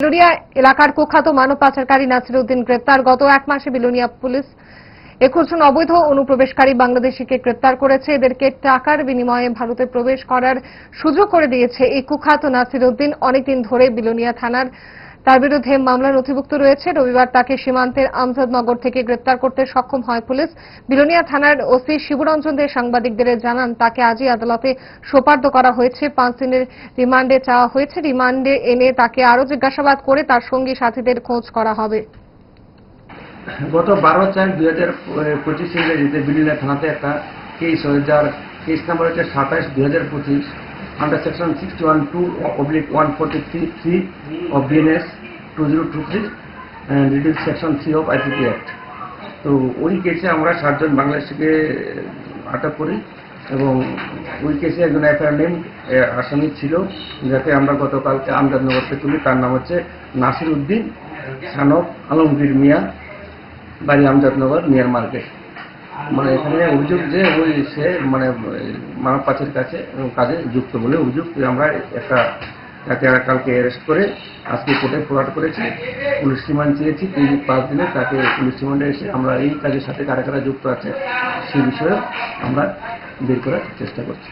বিলোনিয়া এলাকার কুখ্যাত মানব পাচারকারী নাসির উদ্দিন গ্রেপ্তার। গত এক মাসে বিলোনিয়া পুলিশ একুশ জন অবৈধ অনুপ্রবেশকারী বাংলাদেশিকে গ্রেপ্তার করেছে। এদেরকে টাকার বিনিময়ে ভারতে প্রবেশ করার সুযোগ করে দিয়েছে এই কুখ্যাত নাসির উদ্দিন অনেকদিন ধরে বিলোনিয়া থানার তার বিরুদ্ধে মামলা নথিভুক্ত রয়েছে। রবিবার তাকে সীমান্তের আমজাদনগর থেকে গ্রেপ্তার করতে সক্ষম হয় পুলিশ। বিলোনিয়া থানার ওসি শিবরঞ্জন দে সাংবাদিকদের জানান, তাকে আজই আদালতে সোপার্দ করা হয়েছে। পাঁচ দিনের রিমান্ডে চাওয়া হয়েছে। রিমান্ডে এনে তাকে আরও জিজ্ঞাসাবাদ করে তার সঙ্গী সাথীদের খোঁজ করা হবে। গত বারো চার দুই হাজার পঁচিশ ইংরেজিতে থানাতে একটা কেস হয়েছে, যার কেস নাম্বার হচ্ছে সাতাশ দুই হাজার পঁচিশ, under one forty three three of BNS 2023 and it is section 3 of IPP Act. তো ওই কেসে আমরা সাতজন বাংলাদেশ থেকে আটক করি এবং ওই কেসে একজন এফআইআর নেম আসামি ছিল যাতে আমরা গতকালকে আমদাদনগর থেকে তুলি, তার নাম হচ্ছে নাসির উদ্দিন সানব আলমগীর মিয়া, বাড়ি আমজাদনগর, মিয়ার মার্কেট। মানে এখানে অভিযোগ যে ওই সে মানে মানব পাচের কাছে, কাজে যুক্ত বলে অভিযোগ আমরা একটা তাকে কালকে অ্যারেস্ট করে আজকে কোর্টে ফোরাট করেছি। পুলিশ রিমান্ড চেয়েছি, তিন পাঁচ দিনে তাকে পুলিশ রিমান্ডে এসে আমরা এই কাজের সাথে কারা কারা যুক্ত আছে, সে বিষয়ে আমরা বের করার চেষ্টা করছি।